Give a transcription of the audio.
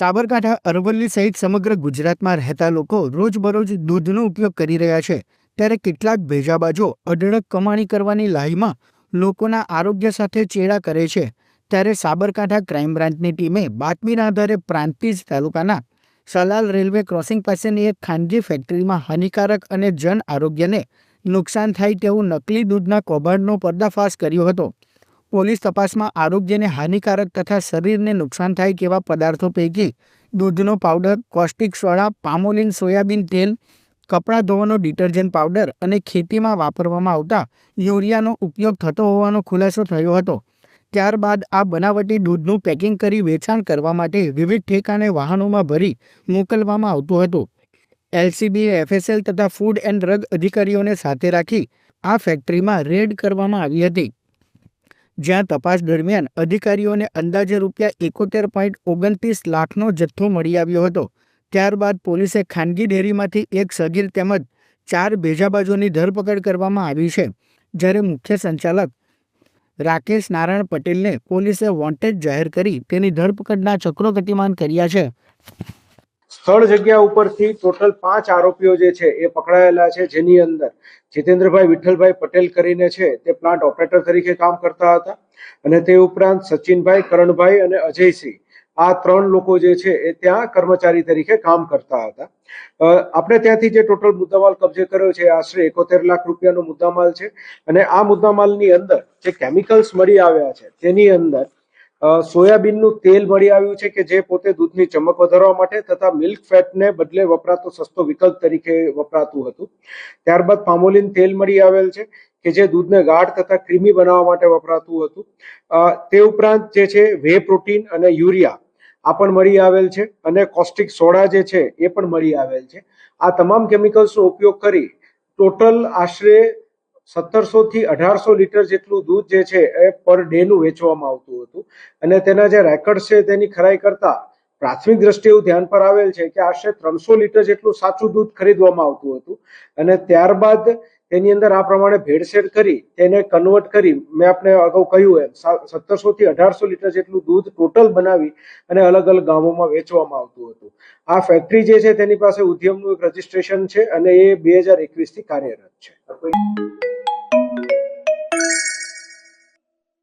સાબરકાંઠા, અરવલ્લી સહિત સમગ્ર ગુજરાતમાં રહેતા લોકો રોજબરોજ દૂધનો ઉપયોગ કરી રહ્યા છે. ત્યારે કેટલાક ભેજાબાજો અઢળક કમાણી કરવાની લાહીમાં લોકોના આરોગ્ય સાથે ચેડા કરે છે. ત્યારે સાબરકાંઠા ક્રાઇમ બ્રાન્ચની ટીમે બાતમીના આધારે પ્રાંતિજ તાલુકાના સલાલ રેલવે ક્રોસિંગ પાસેની એક ખાનગી ફેક્ટરીમાં હાનિકારક અને જન આરોગ્યને નુકસાન થાય તેવું નકલી દૂધના કૌભાંડનો પર્દાફાશ કર્યો હતો. પોલીસ તપાસમાં આરોગ્યને હાનિકારક તથા શરીરને નુકસાન થાય તેવા પદાર્થો પૈકી દૂધનો powder, caustic soda, palmolein, soybean તેલ, કપડાં ધોવાનો ડિટર્જન્ટ પાવડર અને ખેતીમાં વાપરવામાં આવતા યુરિયાનો ઉપયોગ થતો હોવાનો ખુલાસો થયો હતો. ત્યારબાદ આ બનાવટી દૂધનું પેકિંગ કરી વેચાણ કરવા માટે વિવિધ ઠેકાને વાહનોમાં ભરી મોકલવામાં આવતું હતું. એલસીબીએ એફએસએલ તથા ફૂડ એન્ડ ડ્રગ અધિકારીઓને સાથે રાખી આ ફેક્ટરીમાં રેડ કરવામાં આવી હતી. જ્યાં તપાસ દરમિયાન અધિકારીઓને અંદાજે રૂપિયા એકોતેર પોઈન્ટ ઓગણત્રીસ લાખનો જથ્થો મળી આવ્યો હતો. ત્યારબાદ પોલીસે ખાનગી ડેરીમાંથી એક સગીર તેમજ ચાર ભેજાબાજોની ધરપકડ કરવામાં આવી છે. જ્યારે મુખ્ય સંચાલક રાકેશ નારાયણ પટેલને પોલીસે વોન્ટેડ જાહેર કરી તેની ધરપકડના ચક્રો ગતિમાન કર્યા છે. સ્થળ જગ્યા ઉપરથી ટોટલ પાંચ આરોપીઓ જે છે એ પકડાયેલા છે, જેની અંદર જીતેન્દ્રભાઈ, વિઠ્ઠલભાઈ પટેલ કરીને છે તે પ્લાન્ટ ઓપરેટર તરીકે કામ કરતા હતા અને તે ઉપરાંત સચિનભાઈ, કરણભાઈ અને અજયસિંહ. આ ત્રણ લોકો જે છે એ ત્યાં કર્મચારી તરીકે કામ કરતા હતા. આપણે ત્યાંથી જે ટોટલ મુદ્દામાલ કબજે કર્યો છે આશરે એકોતેર લાખ રૂપિયાનો મુદ્દામાલ છે અને આ મુદ્દામાલની અંદર જે કેમિકલ્સ મળી આવ્યા છે તેની અંદર સોયાબીનનું તેલ મળી આવ્યું છે કે જે પોતે દૂધની ચમક વધારવા માટે તથા મિલ્ક ફેટને બદલે વપરાતો સસ્તો વિકલ્પ તરીકે વપરાતું હતું. ત્યારબાદ પામોલિન તેલ મળી આવેલ છે કે જે દૂધને ગાઢ તથા ક્રીમી બનાવવા માટે વપરાતું હતું. તે ઉપરાંત જે છે વે પ્રોટીન અને યુરિયા આ પણ મળી આવેલ છે અને કોસ્ટિક સોડા જે છે એ પણ મળી આવેલ છે. આ તમામ કેમિકલ્સનો ઉપયોગ કરી ટોટલ આશરે સત્તરસો થી અઢારસો લીટર જેટલું દૂધ જે છે એ પર ડે નું વેચવામાં આવતું હતું. અને તેના જે રેકર્ડ છે તેની ખરાઈ કરતા પ્રાથમિક દ્રષ્ટિએ એવું ધ્યાન પર આવેલ છે કે આશરે ત્રણસો લીટર જેટલું સાચું દૂધ ખરીદવામાં આવતું હતું. અને ત્યારબાદ તેની અંદર આ પ્રમાણે ભેળસેળ કરી તેને કન્વર્ટ કરી મેં આપને અગાઉ કહ્યું એમ સત્તરસો થી અઢારસો લીટર જેટલું દૂધ ટોટલ બનાવી અને અલગ અલગ ગામોમાં વેચવામાં આવતું હતું. આ ફેક્ટરી જે છે તેની પાસે ઉદ્યમનું એક રજીસ્ટ્રેશન છે અને એ બે હજાર એકવીસથી કાર્યરત છે.